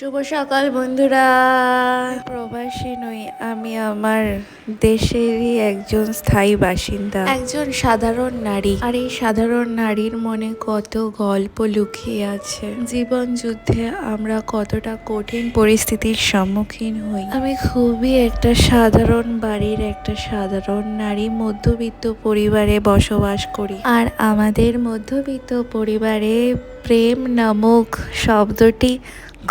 শুভ সকাল, বন্ধুরা। প্রবাসী নই, আমি আমার দেশেরই একজন স্থায়ী বাসিন্দা। একজন সাধারণ নারী। আর এই সাধারণ নারীর মনে কত গল্প লুকিয়ে আছে। জীবন যুদ্ধে আমরা কতটা কঠিন পরিস্থিতির সম্মুখীন হই। আমি খুবই একটা সাধারণ বাড়ির একটা সাধারণ নারী, মধ্যবিত্ত পরিবারে বসবাস করি। আর আমাদের মধ্যবিত্ত পরিবারে প্রেম নামক শব্দটি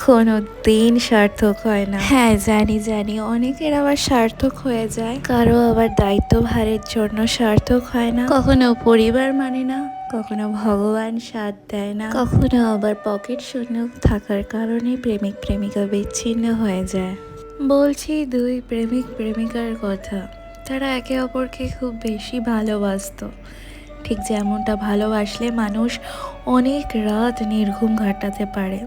কোনো দিন সার্থক হয় না। হ্যাঁ জানি জানি। অনেকের আবার সার্থক হয়ে যায়। কারও আবার দায়িত্ব ভারের জন্য সার্থক হয় না। কখনো পরিবার মানে না, কখনো ভগবান সাথ দেয় না। কখনো আবার পকেট শূন্য থাকার কারণে প্রেমিক, প্রেমিকা বিচ্ছিন্ন হয়ে যায়। বলছি দুই প্রেমিক, প্রেমিকার কথা। তারা একে অপরকে খুব বেশি ভালোবাসতো। ঠিক যেমনটা ভালোবাসলে মানুষ অনেক রাত নির্ঘুম ঘাটাতে পারে।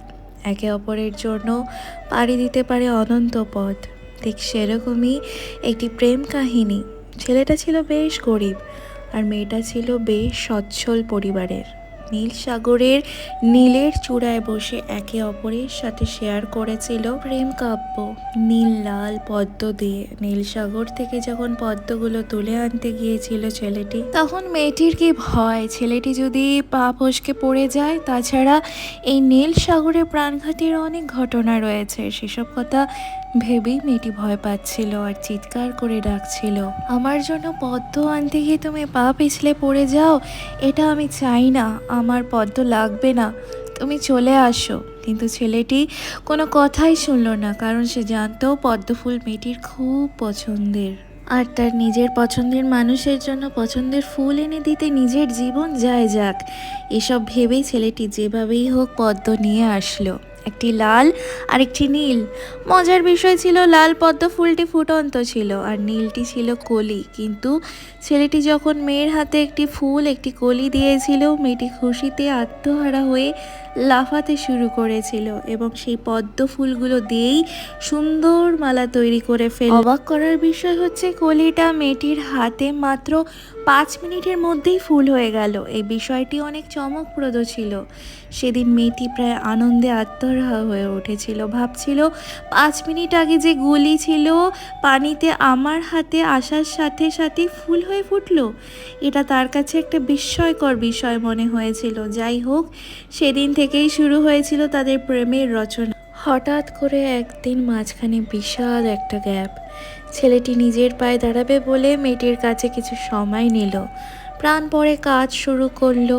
একে অপরের জন্য পাড়ি দিতে পারে অনন্ত পথ। ঠিক সেরকমই একটি প্রেম কাহিনী। ছেলেটা ছিল বেশ গরিব, আর মেয়েটা ছিল বেশ সচ্ছল পরিবারের। নীল সাগরের নীলের চূড়ায় বসে একে অপরের সাথে শেয়ার করেছিল প্রেম কাব্য। নীল, লাল, পদ্ম দিয়ে। নীল সাগর থেকে যখন পদ্মগুলো তুলে আনতে গিয়েছিল ছেলেটি, তখন মেয়েটির কি ভয়? ছেলেটি যদি পা ফসকে পড়ে যায়, তাছাড়া এই নীল সাগরে প্রাণঘাতীর অনেক ঘটনা রয়েছে। সেসব কথা ভেবেই মেয়েটি ভয় পাচ্ছিল আর চিৎকার করে ডাকছিল, আমার জন্য পদ্ম আনতে গিয়ে তুমি পা পিছলে পড়ে যাও, এটা আমি চাই না, আমার পদ্ম লাগবে না, তুমি চলে আসো। কিন্তু ছেলেটি কোনো কথাই শুনলো না, কারণ সে জানতো পদ্মফুল মেয়েটির খুব পছন্দের। আর তার নিজের পছন্দের মানুষের জন্য পছন্দের ফুল এনে দিতে নিজের জীবন যায় যাক, এসব ভেবেই ছেলেটি যেভাবেই হোক পদ্ম নিয়ে আসলো। একটি লাল আর একটি নীল। মজার বিষয় ছিল, লাল পদ্ম ফুলটি ফুটন্ত ছিল আর নীলটি ছিল কলি। কিন্তু ছেলেটি যখন মেয়ের হাতে একটি ফুল, একটি কলি দিয়েছিল, মেয়েটি খুশিতে আত্মহারা হয়ে লাফাতে শুরু করেছিল এবং সেই পদ্ম ফুলগুলো দিয়েই সুন্দর মালা তৈরি করে ফেল অবাক করার বিষয় হচ্ছে কলিটা মেয়েটির হাতে মাত্র পাঁচ মিনিটের মধ্যেই ফুল হয়ে গেল। এই বিষয়টি অনেক চমকপ্রদ ছিল। সেদিন মেয়েটি প্রায় আনন্দে আত্মহারা হয়ে উঠেছিল। ভাবছিল, পাঁচ মিনিট আগে যে গুলি ছিল, পানিতে আমার হাতে আসার সাথে সাথে ফুল হয়ে ফুটলো। এটা তার কাছে একটা বিস্ময়কর বিষয় মনে হয়েছিল। যাই হোক, সেদিন থেকেই শুরু হয়েছিল তাদের প্রেমের রচনা। হঠাৎ করে একদিন মাঝখানে বিশাল একটা গ্যাপ। ছেলেটি নিজের পায়ে দাঁড়াবে বলে মেয়েটির কাছে কিছু সময় নিল। প্রাণ পরে কাজ শুরু করল।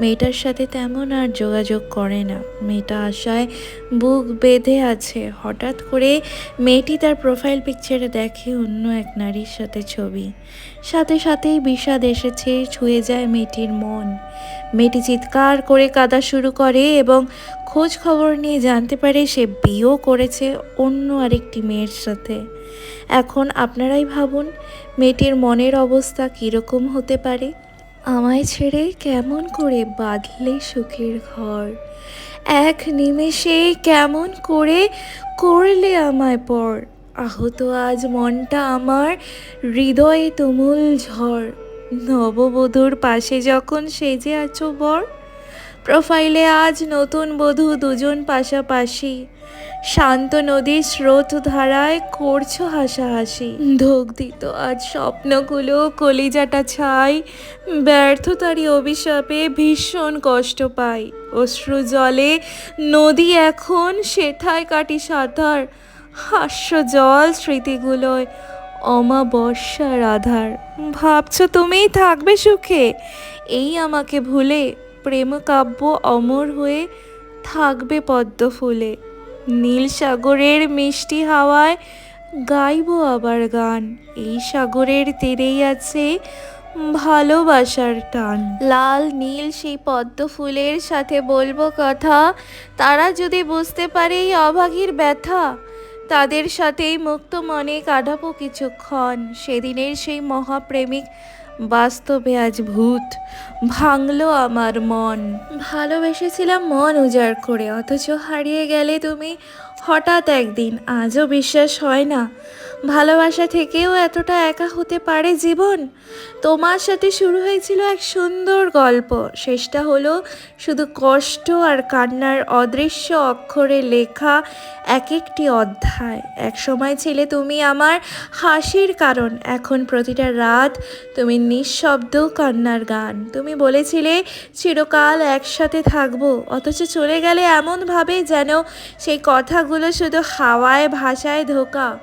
মেয়েটার সাথে তেমন আর যোগাযোগ করে না। মেয়েটা আশায় বুক বেঁধে আছে। হঠাৎ করে মেয়েটি তার প্রোফাইল পিকচারে দেখে অন্য এক নারীর সাথে ছবি। সাথে সাথেই বিষাদ এসেছে, ছুঁয়ে যায় মেয়েটির মন। মেয়েটি চিৎকার করে কাঁদা শুরু করে এবং খোঁজ খবর নিয়ে জানতে পারে সে বিয়েও করেছে অন্য আরেকটি মেয়ের সাথে। এখন আপনারাই ভাবুন, মেয়েটির মনের অবস্থা কীরকম হতে পারে। আমায় ছেড়ে কেমন করে বাঁধলে সুখের ঘর? এক নিমেষে কেমন করে করলে আমায় পর? আহত আজ মনটা আমার হৃদয়ে তুমুল ঝড়। নববধূর পাশে যখন সেজে আছো বর? প্রোফাইলে আজ নতুন বধূ দুজন পাশাপাশি। শান্ত নদীর স্রোত ধারায় করছ হাসাহাসি। ধোক দিত আজ স্বপ্নগুলো, কলিজাটা ছাই। ব্যর্থতারই অভিশাপে ভীষণ কষ্ট পাই। অশ্রু জলে নদী এখন সেথায় কাটি সাঁতার। হাস্য জল স্মৃতিগুলোয় অমাবস্যার আধার। ভাবছ তুমিই থাকবে সুখে, এই আমাকে ভুলে প্রেম কাব্য অমর হয়ে থাকবে পদ্ম ফুলে নীল সাগরের মিষ্টি হাওয়ায় গাইব আবার গান। এই সাগরের তীরেই আছে ভালোবাসার টান। লাল নীল সেই পদ্ম ফুলের সাথে বলব কথা, তারা যদি বুঝতে পারে এই অভাগীর ব্যথা, তাদের সাথেই মুক্ত মনে কাটাবো কিছুক্ষণ। সেদিনের সেই মহাপ্রেমিক বাস্তবে আজ ভূত ভাঙলো আমার মন। ভালোবেসেছিলাম মন উজাড় করে, অথচ হারিয়ে গেলে তুমি হঠাৎ একদিন আজও বিশ্বাস হয় না। ভালোবাসা থেকেও এতটা একা হতে পারে জীবন? তোমার সাথে শুরু হয়েছিল এক সুন্দর গল্প। শেষটা হলো শুধু কষ্ট আর কান্নার অদৃশ্য অক্ষরে লেখা এক একটি অধ্যায়। এক সময় ছিলে তুমি আমার হাসির কারণ। এখন প্রতিটা রাত তুমি নিঃশব্দ কান্নার গান। তুমি বলেছিলে, চিরকাল একসাথে থাকব। অথচ চলে গেলে এমনভাবে যেন সেই কথাগুলো শুধু হাওয়ায় ভাষায় ধোকা।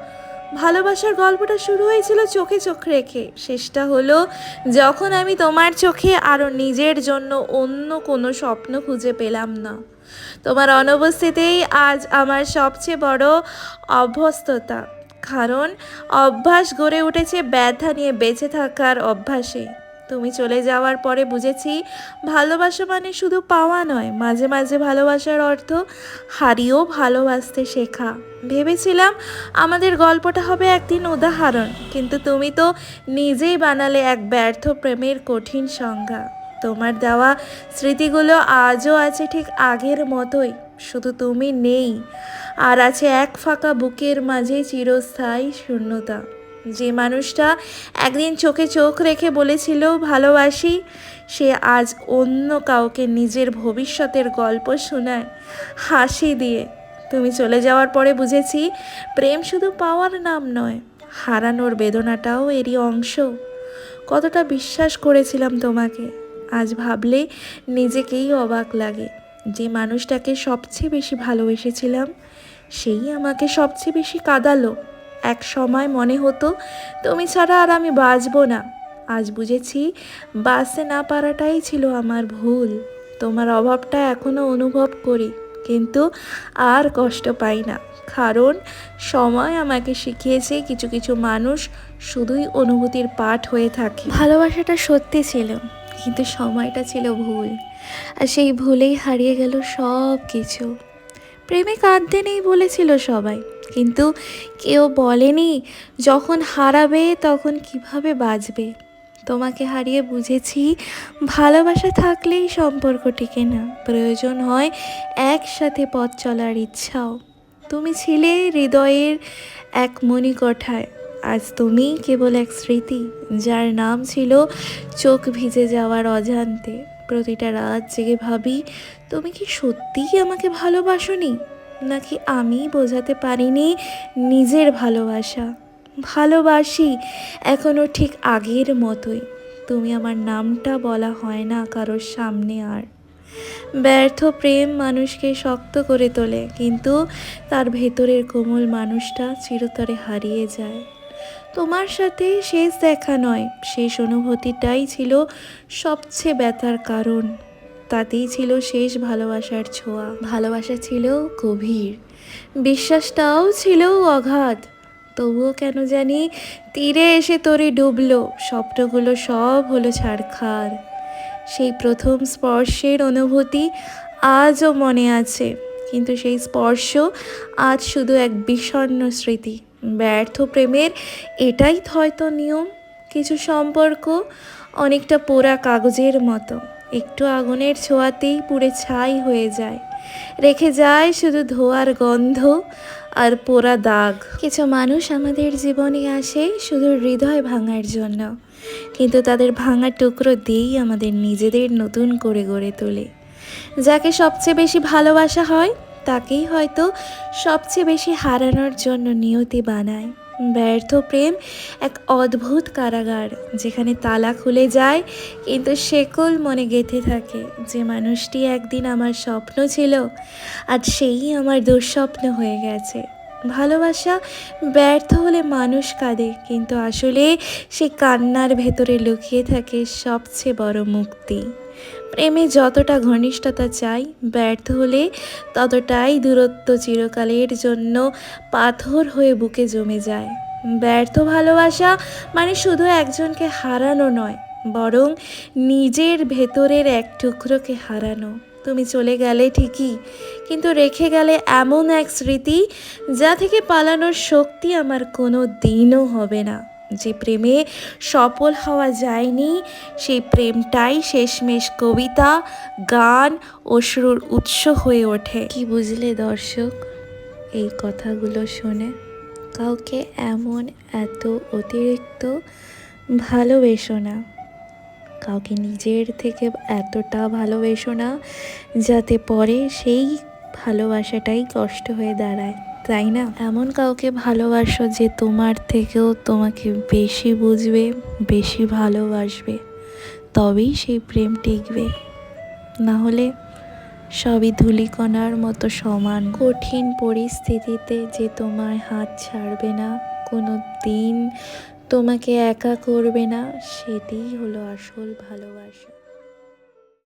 ভালোবাসার গল্পটা শুরু হয়েছিল চোখে চোখ রেখে। শেষটা হলো, যখন আমি তোমার চোখে আরও নিজের জন্য অন্য কোনো স্বপ্ন খুঁজে পেলাম না। তোমার অনুপস্থিতিই আজ আমার সবচেয়ে বড় অভ্যস্ততা। কারণ, অভ্যাস গড়ে উঠেছে ব্যথা নিয়ে বেঁচে থাকার অভ্যাসে। তুমি চলে যাওয়ার পরে বুঝেছি ভালোবাসা মানে শুধু পাওয়া নয়, মাঝে মাঝে ভালোবাসার অর্থ হারিয়েও ভালোবাসতে শেখা। ভেবেছিলাম আমাদের গল্পটা হবে একদিন উদাহরণ, কিন্তু তুমি তো নিজেই বানালে এক ব্যর্থ প্রেমের কঠিন সংজ্ঞা। তোমার দেওয়া স্মৃতিগুলো আজও আছে ঠিক আগের মতোই, শুধু তুমি নেই, আর আছে এক ফাঁকা বুকের মাঝে চিরস্থায়ী শূন্যতা। যে মানুষটা একদিন চোখে চোখ রেখে বলেছিল, ভালোবাসি, সে আজ অন্য কাউকে নিজের ভবিষ্যতের গল্প শোনায়, হাসি দিয়ে। তুমি চলে যাওয়ার পরে বুঝেছি, প্রেম শুধু পাওয়ার নাম নয়, হারানোর বেদনাটাও এরই অংশ। কতটা বিশ্বাস করেছিলাম তোমাকে, আজ ভাবলে নিজেকেই অবাক লাগে। যে মানুষটাকে সবচেয়ে বেশি ভালোবেসেছিলাম, সেই আমাকে সবচেয়ে বেশি কাঁদালো। এক সময় মনে হতো, তুমি ছাড়া আর আমি বাঁচবো না। আজ বুঝেছি বাঁচতে না পারাটাই ছিল আমার ভুল। তোমার অভাবটা এখনও অনুভব করি, কিন্তু আর কষ্ট পাই না। কারণ সময় আমাকে শিখিয়েছে কিছু কিছু মানুষ শুধুই অনুভূতির পাঠ হয়ে থাকে। ভালোবাসাটা সত্যি ছিল, কিন্তু সময়টা ছিল ভুল। আর সেই ভুলেই হারিয়ে গেল সব কিছু প্রেমে কাঁদতে নেই বলেছিল সবাই। কিন্তু কেউ বলেনি যখন হারাবে তখন কীভাবে বাঁচবে। তোমাকে হারিয়ে বুঝেছি, ভালোবাসা থাকলেই সম্পর্ক টিকে না। প্রয়োজন হয় একসাথে পথ চলার ইচ্ছাও। তুমি ছিলে হৃদয়ের এক মণিকঠায়। আজ তুমি কেবল এক স্মৃতি, যার নাম ছিল চোখ ভিজে যাওয়ার অজান্তে। প্রতিটা রাত জেগে ভাবি তুমি কি সত্যিই আমাকে ভালোবাসনি? নাকি আমি বোঝাতে পারিনি নিজের ভালোবাসা? ভালোবাসি এখনও ঠিক আগের মতোই। তুমি আমার নামটা বলা হয় না কারোর সামনে আর। ব্যর্থ প্রেম মানুষকে শক্ত করে তোলে, কিন্তু তার ভেতরের কোমল মানুষটা চিরতরে হারিয়ে যায়। তোমার সাথে শেষ দেখা নয়, শেষ অনুভূতিটাই ছিল সবচেয়ে ব্যথার কারণ। তাতেই ছিল শেষ ভালোবাসার ছোঁয়া। ভালোবাসা ছিল গভীর। বিশ্বাসটাও ছিল অগাধ। তবুও কেন জানি তীরে এসে তোরে ডুবলো, স্বপ্নগুলো সব হলো ছাড়খার সেই প্রথম স্পর্শের অনুভূতি আজও মনে আছে, কিন্তু সেই স্পর্শ আজ শুধু এক বিষণ্ণ স্মৃতি। ব্যর্থ প্রেমের এটাই হয়তো নিয়ম, কিছু সম্পর্ক অনেকটা পোড়া কাগজের মতো। একটু আগুনের ছোঁয়াতেই পুড়ে ছাই হয়ে যায়। রেখে যায় শুধু ধোয়ার গন্ধ আর পোড়া দাগ। কিছু মানুষ আমাদের জীবনে আসে শুধু হৃদয় ভাঙার জন্য। কিন্তু তাদের ভাঙা টুকরো দিয়েই আমাদের নিজেদের নতুন করে গড়ে তোলে। যাকে সবচেয়ে বেশি ভালোবাসা হয়, তাকেই হয়তো সবচেয়ে বেশি হারানোর জন্য নিয়তি বানায়। ব্যর্থ প্রেম এক অদ্ভুত কারাগার, যেখানে তালা খুলে যায়, কিন্তু শেকল মনে গেঁথে থাকে যে মানুষটি একদিন আমার স্বপ্ন ছিল আজ সেই আমার দুঃস্বপ্ন হয়ে গেছে। ভালোবাসা ব্যর্থ হলে মানুষ কাঁদে, কিন্তু আসলে সে কান্নার ভেতরে লুকিয়ে থাকে সবচেয়ে বড় মুক্তি। প্রেমে যতটা ঘনিষ্ঠতা চাই, ব্যর্থ হলে ততটাই দূরত্ব চিরকালের জন্য পাথর হয়ে বুকে জমে যায়। ব্যর্থ ভালোবাসা মানে শুধু একজনকে হারানো নয়, বরং নিজের ভেতরের এক টুকরোকে হারানো। তুমি চলে গেলে ঠিকই, কিন্তু রেখে গেলে এমন এক স্মৃতি যা থেকে পালানোর শক্তি আমার কোনো দিনও হবে না। যে প্রেমে সফল হওয়া যায়নি, সেই প্রেমটাই শেষমেশ কবিতা, গান অশ্রুর উৎস হয়ে ওঠে। কি বুঝলে দর্শক? এই কথাগুলো শুনে কাউকে এমন এত অতিরিক্ত ভালোবেসো না। কাউকে নিজের থেকে এতটা ভালোবেসো না যাতে পরে সেই ভালোবাসাটাই কষ্ট হয়ে দাঁড়ায়, তাই না? এমন কাউকে ভালোবাসো যে তোমার থেকেও তোমাকে বেশি বুঝবে, বেশি ভালোবাসবে। তবেই সেই প্রেম টিকবে। না হলে সবই ধূলিকণার মতো সমান। কঠিন পরিস্থিতিতে যে তোমার হাত ছাড়বে না কোনো দিন তোমাকে একা করবে না সেটিই হলো আসল ভালোবাসা।